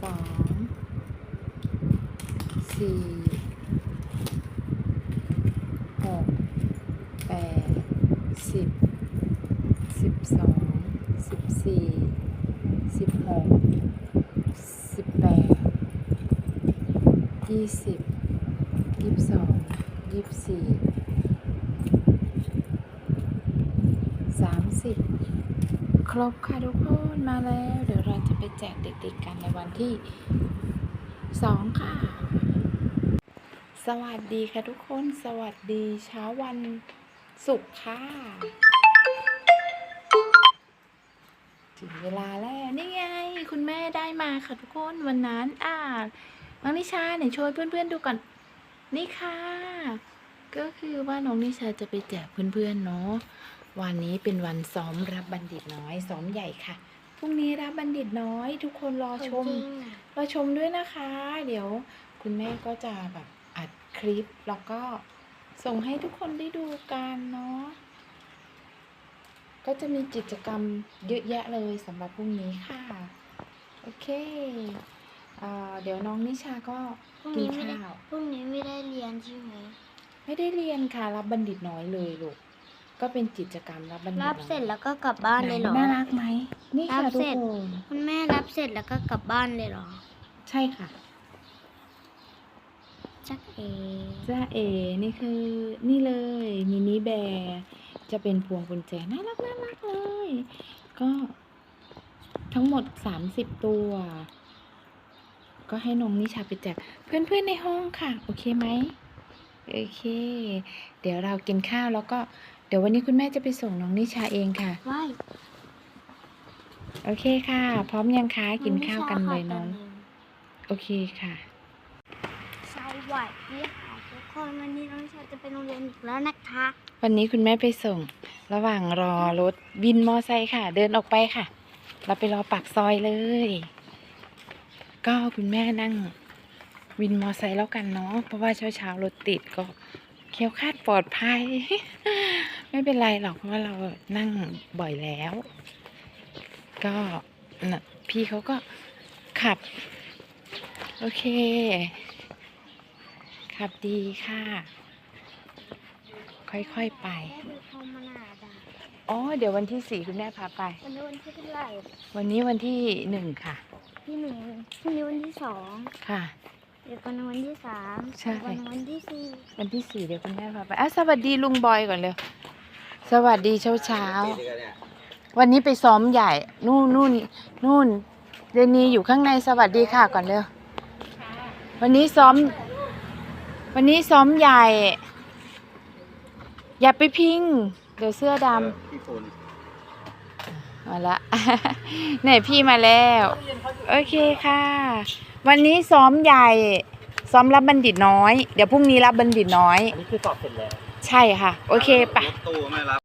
สองสี่หกแปดสิบสิบสองสิบสี่สิบหกสิบแปดยี่สิบยี่สิบสองยี่สิบสี่สามสิบ ครบค่ะทุกคนมาแล้ว เดี๋ยวเราจะไปแจกเด็กๆกันในวันที่สองค่ะ สวัสดีค่ะทุกคนสวัสดีเช้าวันศุกร์ค่ะ ถึงเวลาแล้ว นี่ไง คุณแม่ได้มาค่ะทุกคนวันนั้นอ่าน้องนิชาไหนช่วยเพื่อนๆดูก่อน นี่ค่ะ ก็คือว่าน้องนิชาจะไปแจกเพื่อนๆเนาะ วันนี้เป็นวันซ้อมรับบัณฑิตน้อยซ้อมใหญ่ค่ะ พรุ่งนี้รับบัณฑิตน้อยทุกคนรอชม รอชมด้วยนะคะ เดี๋ยวคุณแม่ก็จะแบบอัดคลิปแล้วก็ส่งให้ทุกคนได้ดูกันเนาะ ก็จะมีกิจกรรมเยอะแยะเลยสำหรับพรุ่งนี้ค่ะ โอเคเอ่อเดี๋ยวน้องนิชาก็พรุ่งกินนี้ไม่ได้ข้าวพรุ่งนี้ไม่ได้เรียนใช่ไหม ไม่ได้เรียนค่ะ รับบัณฑิตน้อยเลยลูก ก็เป็นกิจกรรมรับบัณฑิตน้รัอยบเสร็จแล้วก็กลับบ้านเลยเหรอน่ารักไหมนี่ค่ะรับทุกเสร็จคนคุณแม่รับเสร็จแล้วก็กลับบ้านเลยเหรอ ใช่ค่ะจักเอจ้าเอ นี่คือนี่เลยมินิแบร์จะเป็นพวงกุญแจน่ารักน่ารักเลย ก็ทั้งหมด30ตัว ก็ให้น้องนิชาไปแจกเพื่อนๆในห้องค่ะ โอเคไหม โอเค เดี๋ยวเรากินข้าวแล้วก็เดี๋ยววันนี้คุณแม่จะไปส่งน้องนิชาเองค่ะ ว้ายโอเคค่ะ พร้อมยังคะกินข้าวกันเลยน้อง โอเคค่ะ สวัสดีค่ะทุกคนวันนี้น้องชายจะไปโรงเรียนอีกแล้วนะคะ วันนี้คุณแม่ไปส่ง ระหว่างรอรถวินมอไซค์ค่ะ เดินออกไปค่ะ เราไปรอปากซอยเลย ก็คุณแม่นั่งวินมอไซค์แล้วกันเนาะเพราะว่าเช้าเช้าๆรถติดก็ เคี้ยวคลาดปลอดภัย ไม่เป็นไรหรอกเพราะว่าเรานั่งบ่อยแล้ว ก็น่ะพี่เขาก็ขับ โอเค ขับดีค่ะ ค่อยๆไปแม่ดูเขามาหนาดาอ๋อเดี๋ยววันที่สี่คุณแม่พาไป วันนี้วันที่เท่าไหร่วันนี้วันที่หนึ่งค่ะ ที่หนึ่งพรุ่งนี้วันที่สองค่ะ เดี๋ยวกันวันที่สามใช่เดี๋ยวกันวันที่สี่วันที่สี่เดี๋ยวคุณแม่พาไปอะสวัสดีลุงบอยก่อนเร็วสวัสดีเช้าเช้าๆ วันนี้ไปซ้อมใหญ่ นู่นนู่นนู่นเรนีอยู่ข้างในสวัสดีค่ะก่อนเร็ว วันนี้ซ้อม วันนี้ซ้อมใหญ่ อย่าไปพิง เดี๋ยวเสื้อดำ พี่ฝน มาละ ไหนพี่มาแล้ว โอเคค่ะ วันนี้ซ้อมใหญ่ ซ้อมรับบัณฑิตน้อย เดี๋ยวพรุ่งนี้รับบัณฑิตน้อย อันนี้คือสอบเสร็จแล้ว ใช่ค่ะ โอเคปะรถตู้ไม่รับ